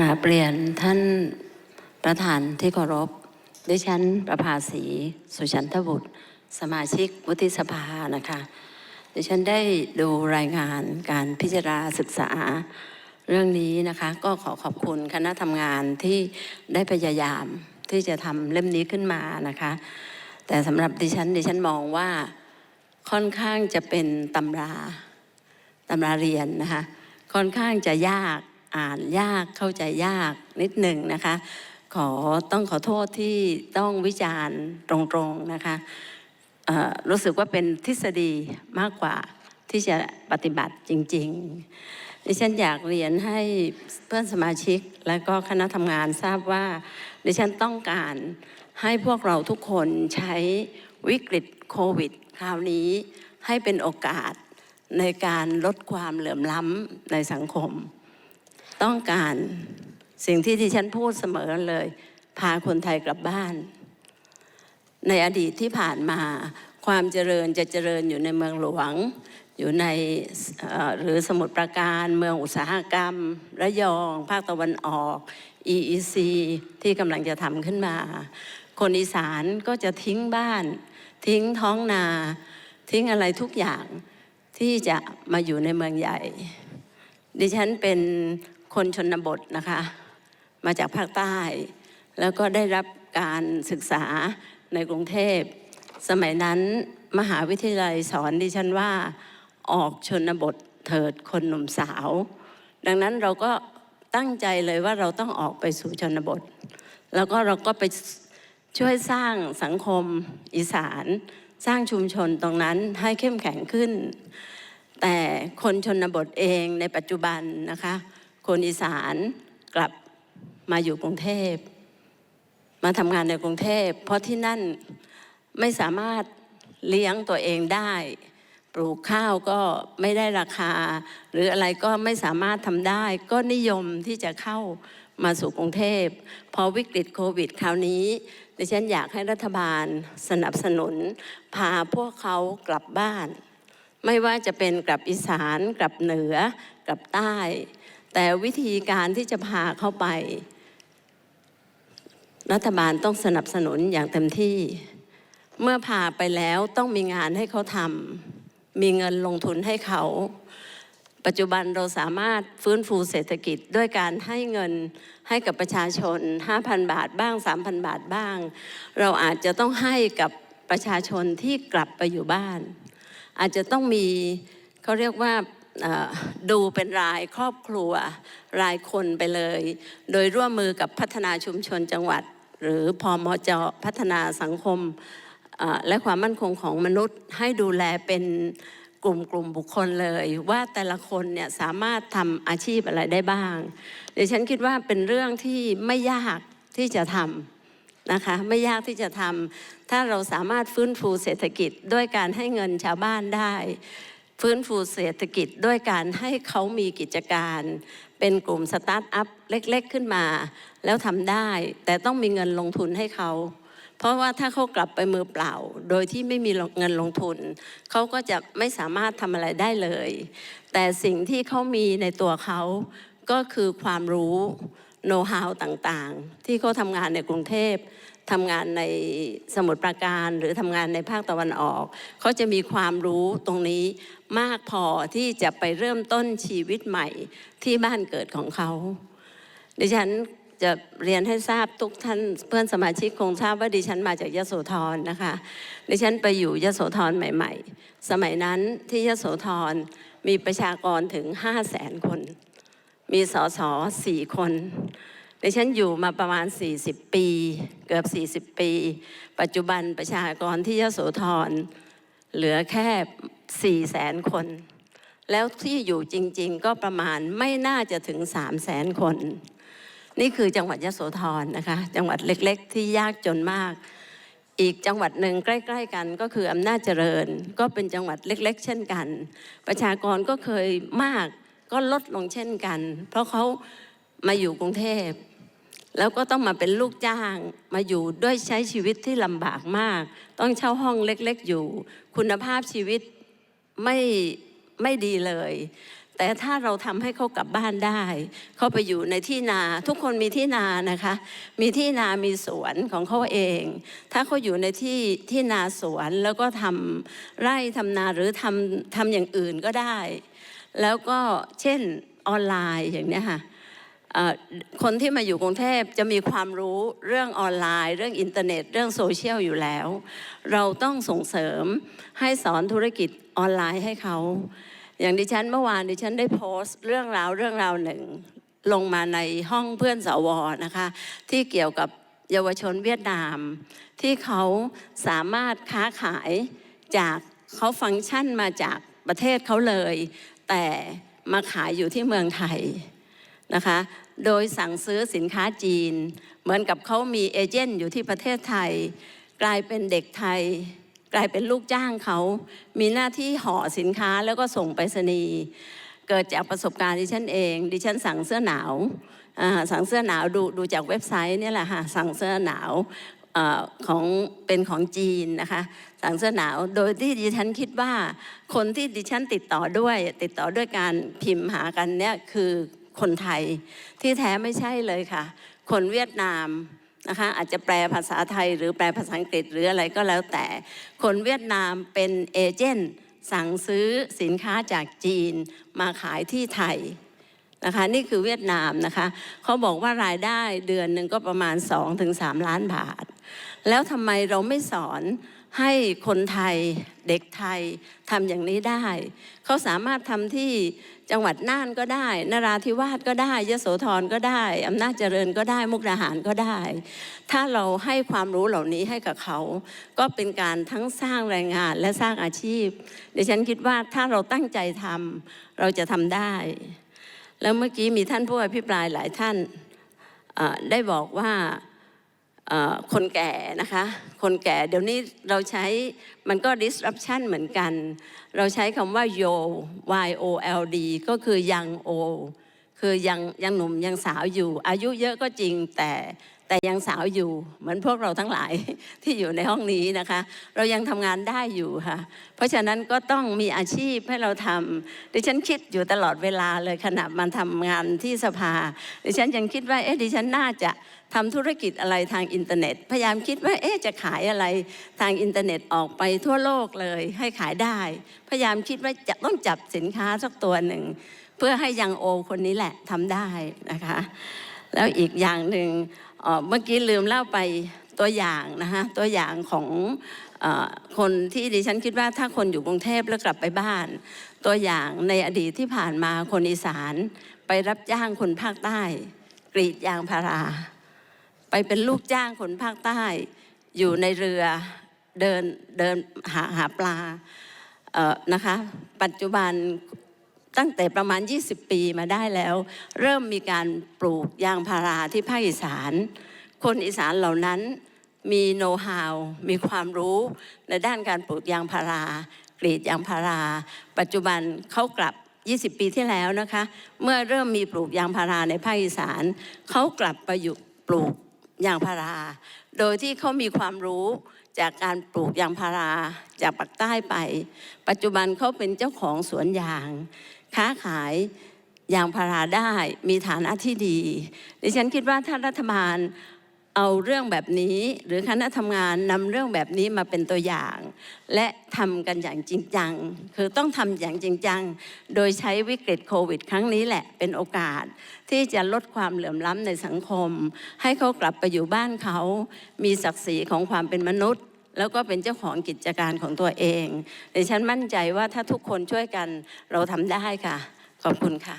กราบเรียนท่านประธานที่เคารพ ดิฉันประภาสีสุชันทบุตร สมาชิกวุฒิสภานะคะ ดิฉันได้ดูรายงานการพิจารณาศึกษาเรื่องนี้นะคะ ก็ขอขอบคุณคณะทำงานที่ได้พยายามที่จะทำเล่มนี้ขึ้นมานะคะ แต่สำหรับดิฉันดิฉันมองว่าค่อนข้างจะเป็นตำราตำราเรียนนะคะค่อนข้างจะยาก อ่านยากเข้าใจยากนิดหนึ่งนะคะ ขอต้องขอโทษที่ต้องวิจารณ์ตรงๆนะคะรู้สึกว่าเป็นทฤษฎีมากกว่าที่จะปฏิบัติจริง ๆ ดิฉันอยากเรียนให้เพื่อนสมาชิกและก็คณะทำงานทราบว่า ดิฉันต้องการให้พวกเราทุกคนใช้วิกฤตโควิด คราวนี้ให้เป็นโอกาสในการลดความเหลื่อมล้ำในสังคม ต้องการสิ่งที่ที่ฉันพูดเสมอเลย พาคนไทยกลับบ้าน ในอดีตที่ผ่านมา ความเจริญจะเจริญอยู่ในเมืองหลวง อยู่ในหรือสมุทรปราการ เมืองอุตสาหกรรม ระยอง ภาคตะวันออก EEC ที่กำลังจะทำขึ้นมา คนอีสานก็จะทิ้งบ้าน ทิ้งท้องนา ทิ้งอะไรทุกอย่างที่จะมาอยู่ในเมืองใหญ่ ดิฉันเป็น คนชนบทนะคะ มาจากภาคใต้ แล้วก็ได้รับการศึกษาในกรุงเทพ สมัยนั้นมหาวิทยาลัยสอนดิฉันว่าออกชนบทเถิดคนหนุ่มสาว ดังนั้นเราก็ตั้งใจเลยว่าเราต้องออกไปสู่ชนบท แล้วก็เราก็ไปช่วยสร้างสังคมอีสาน สร้างชุมชนตรงนั้นให้เข้มแข็งขึ้น แต่คนชนบทเองในปัจจุบันนะคะ คนอีสานกลับมาอยู่กรุงเทพ มาทำงานในกรุงเทพ เพราะที่นั่นไม่สามารถเลี้ยงตัวเองได้ ปลูกข้าวก็ไม่ได้ราคา หรืออะไรก็ไม่สามารถทำได้ ก็นิยมที่จะเข้ามาสู่กรุงเทพ พอวิกฤตโควิดคราวนี้ดิฉันอยากให้รัฐบาลสนับสนุน พาพวกเขากลับบ้าน ไม่ว่าจะเป็นกลับอีสานกลับเหนือกลับใต้ แต่วิธีการที่จะพาเข้าไป รัฐบาลต้องสนับสนุนอย่างเต็มที่ เมื่อพาไปแล้วต้องมีงานให้เขาทำมีเงินลงทุนให้เขา ปัจจุบันเราสามารถฟื้นฟูเศรษฐกิจด้วยการให้เงินให้กับประชาชน 5,000 บาทบ้าง 3,000 บาทบ้าง เราอาจจะต้องให้กับประชาชนที่กลับไปอยู่บ้าน อาจจะต้องมีเขาเรียกว่า ดูเป็นรายครอบครัวรายคนไปเลย โดยร่วมมือกับพัฒนาชุมชนจังหวัด หรือพอมจพัฒนาสังคมและความมั่นคงของมนุษย์ให้ดูแลเป็นกลุ่มกลุ่มบุคคลเลย ว่าแต่ละคนเนี่ยสามารถทำอาชีพอะไรได้บ้างเดี๋ยวฉันคิดว่าเป็นเรื่องที่ไม่ยากที่จะทำนะคะไม่ยากที่จะทำถ้าเราสามารถฟื้นฟูเศรษฐกิจด้วยการให้เงินชาวบ้านได้ ฟื้นฟูเศรษฐกิจด้วยการให้เขามีกิจการ เป็นกลุ่มสตาร์ทอัพเล็กๆขึ้นมา แล้วทำได้ แต่ต้องมีเงินลงทุนให้เขา เพราะว่าถ้าเขากลับไปมือเปล่า โดยที่ไม่มีเงินลงทุน เขาก็จะไม่สามารถทำอะไรได้เลย แต่สิ่งที่เขามีในตัวเขาก็คือความรู้โน้ตฮาวต่างๆ ที่เขาทำงานในกรุงเทพ ทำงานในสมุทรปราการหรือทำงานในภาคตะวันออกเขาจะมีความรู้ตรงนี้มากพอที่จะไปเริ่มต้นชีวิตใหม่ที่บ้านเกิดของเขา ดิฉันจะเรียนให้ทราบทุกท่านเพื่อนสมาชิกคงทราบว่าดิฉันมาจากยโสธรนะคะ ดิฉันไปอยู่ยโสธรใหม่ ๆ สมัยนั้นที่ยโสธรมีประชากรถึง 5 0 0แสนคน มีสสสี่คน ดิฉันอยู่มาประมาณ 40 ปี เกือบ 40 ปี ปัจจุบันประชากรที่ยโสธรเหลือแค่4แสนคน แล้วที่อยู่จริง ๆ ก็ประมาณไม่น่าจะถึง3แสนคน นี่คือจังหวัดยโสธรนะคะ จังหวัดเล็ก ๆ ที่ยากจนมาก อีกจังหวัดหนึ่งใกล้ ๆ กันก็คืออำนาจเจริญ ก็เป็นจังหวัดเล็ก ๆ เช่นกัน ประชากรก็เคยมากก็ลดลงเช่นกัน เพราะเขา มาอยู่กรุงเทพ แล้วก็ต้องมาเป็นลูกจ้าง มาอยู่ด้วยใช้ชีวิตที่ลำบากมาก ต้องเช่าห้องเล็กๆอยู่ คุณภาพชีวิตไม่ไม่ดีเลย แต่ถ้าเราทำให้เขากลับบ้านได้ เขาไปอยู่ในที่นา ทุกคนมีที่นานะคะ มีที่นามีสวนของเขาเอง ถ้าเขาอยู่ในที่ที่นาสวนแล้วก็ทำไร่ทำนาหรือทำทำอย่างอื่นก็ได้ แล้วก็เช่นออนไลน์อย่างนี้ค่ะ คนที่มาอยู่กรุงเทพจะมีความรู้เรื่องออนไลน์ เรื่องอินเทอร์เน็ต เรื่องโซเชียลอยู่แล้ว เราต้องส่งเสริมให้สอนธุรกิจออนไลน์ให้เขา อย่างดิฉันเมื่อวานดิฉันได้โพสต์ เรื่องราวเรื่องราวหนึ่ง ลงมาในห้องเพื่อนสวนะคะ ที่เกี่ยวกับเยาวชนเวียดนาม ที่เขาสามารถค้าขายจากเขาฟังก์ชันมาจากประเทศเขาเลย แต่มาขายอยู่ที่เมืองไทย นะคะ โดยสั่งซื้อสินค้าจีน เหมือนกับเขามีเอเจนต์อยู่ที่ประเทศไทย กลายเป็นเด็กไทย กลายเป็นลูกจ้างเขา มีหน้าที่ห่อสินค้าแล้วก็ส่งไปรษณีย์เกิดจากประสบการณ์ดิฉันเอง ดิฉันสั่งเสื้อหนาวสั่งเสื้อหนาวดูดูจากเว็บไซต์นี่แหละค่ะสั่งเสื้อหนาวอของเป็นของจีนนะคะสั่งเสื้อหนาวโดยที่ดิฉันคิดว่า คนที่ดิฉันติดต่อด้วย ติดต่อด้วยการพิมพ์หากันเนี่ยคือ คนไทย ที่แท้ไม่ใช่เลยค่ะ คนเวียดนามนะคะอาจจะแปลภาษาไทยหรือแปลภาษาอังกฤษหรืออะไรก็แล้วแต่ คนเวียดนามเป็นเอเจนต์สั่งซื้อสินค้าจากจีนมาขายที่ไทยนะคะนี่คือเวียดนามนะคะเขาบอกว่ารายได้เดือนหนึ่งก็ประมาณ 2-3 ล้านบาท แล้วทำไมเราไม่สอน ให้คนไทยเด็กไทยทำอย่างนี้ได้ เขาสามารถทำที่จังหวัดน่านก็ได้ นราธิวาสก็ได้ยโสธรก็ได้อำนาจเจริญก็ได้มุกดาหารก็ได้ ถ้าเราให้ความรู้เหล่านี้ให้กับเขา ก็เป็นการทั้งสร้างแรงงานและสร้างอาชีพดิฉันคิดว่าถ้าเราตั้งใจทำเราจะทำได้ แล้วเมื่อกี้มีท่านผู้อภิปรายหลายท่านได้บอกว่า คนแก่นะคะ คนแก่เดี๋ยวนี้เราใช้มันก็ disruption เหมือนกัน เราใช้คำว่า yo y o l d ก็คือยังโอคือยังยังหนุ่มยังสาวอยู่ อายุเยอะก็จริงแต่ แต่ยังสาวอยู่เหมือนพวกเราทั้งหลายที่อยู่ในห้องนี้นะคะ เรายังทำงานได้อยู่ค่ะ เพราะฉะนั้นก็ต้องมีอาชีพให้เราทำดิฉันคิดอยู่ตลอดเวลาเลยขณะมาทำงานที่สภา ดิฉันยังคิดว่าเอ๊ะดิฉันน่าจะทำธุรกิจอะไรทางอินเทอร์เน็ต พยายามคิดว่าเอ๊ะจะขายอะไรทางอินเทอร์เน็ตออกไปทั่วโลกเลยให้ขายได้ พยายามคิดว่าจะต้องจับสินค้าสักตัวหนึ่งเพื่อให้ยังโอคนนี้แหละทำได้นะคะ แล้วอีกอย่างหนึ่ง เมื่อกี้ลืมเล่าไปตัวอย่างนะคะตัวอย่างของอคนที่ดิฉันคิดว่าถ้าคนอยู่กรุงเทพแล้วกลับไปบ้าน ตัวอย่างในอดีตที่ผ่านมาคนอีสานไปรับจ้างคนภาคใต้ กรีดยางพารา ไปเป็นลูกจ้างคนภาคใต้ อยู่ในเรือเดินเดินหาหาปลานะคะ ปัจจุบัน ตั้งแต่ประมาณ 20 ปีมาได้แล้ว เริ่มมีการปลูกยางพาราที่ภาคอีสาน คนอีสานเหล่านั้นมีโน้ตฮาว มีความรู้ในด้านการปลูกยางพารากรีดยางพารา ปัจจุบันเขากลับ 20 ปีที่แล้วนะคะ เมื่อเริ่มมีปลูกยางพาราในภาคอีสานเขากลับไปอยู่ปลูกยางพารา โดยที่เขามีความรู้จากการปลูกยางพาราจากปากใต้ไป ปัจจุบันเขาเป็นเจ้าของสวนยาง ค้าขายยางพาราได้มีฐานะที่ดี ดิฉันคิดว่าถ้ารัฐบาลเอาเรื่องแบบนี้ หรือคณะทำงานนำเรื่องแบบนี้มาเป็นตัวอย่าง และทำกันอย่างจริงจัง คือต้องทำอย่างจริงจัง โดยใช้วิกฤตโควิด ครั้งนี้แหละเป็นโอกาส ที่จะลดความเหลื่อมล้ำในสังคม ให้เขากลับไปอยู่บ้านเขา มีศักดิ์ศรีของความเป็นมนุษย์ แล้วก็เป็นเจ้าของกิจการของตัวเองดิฉันมั่นใจว่าถ้าทุกคนช่วยกันเราทำได้ค่ะ ขอบคุณค่ะ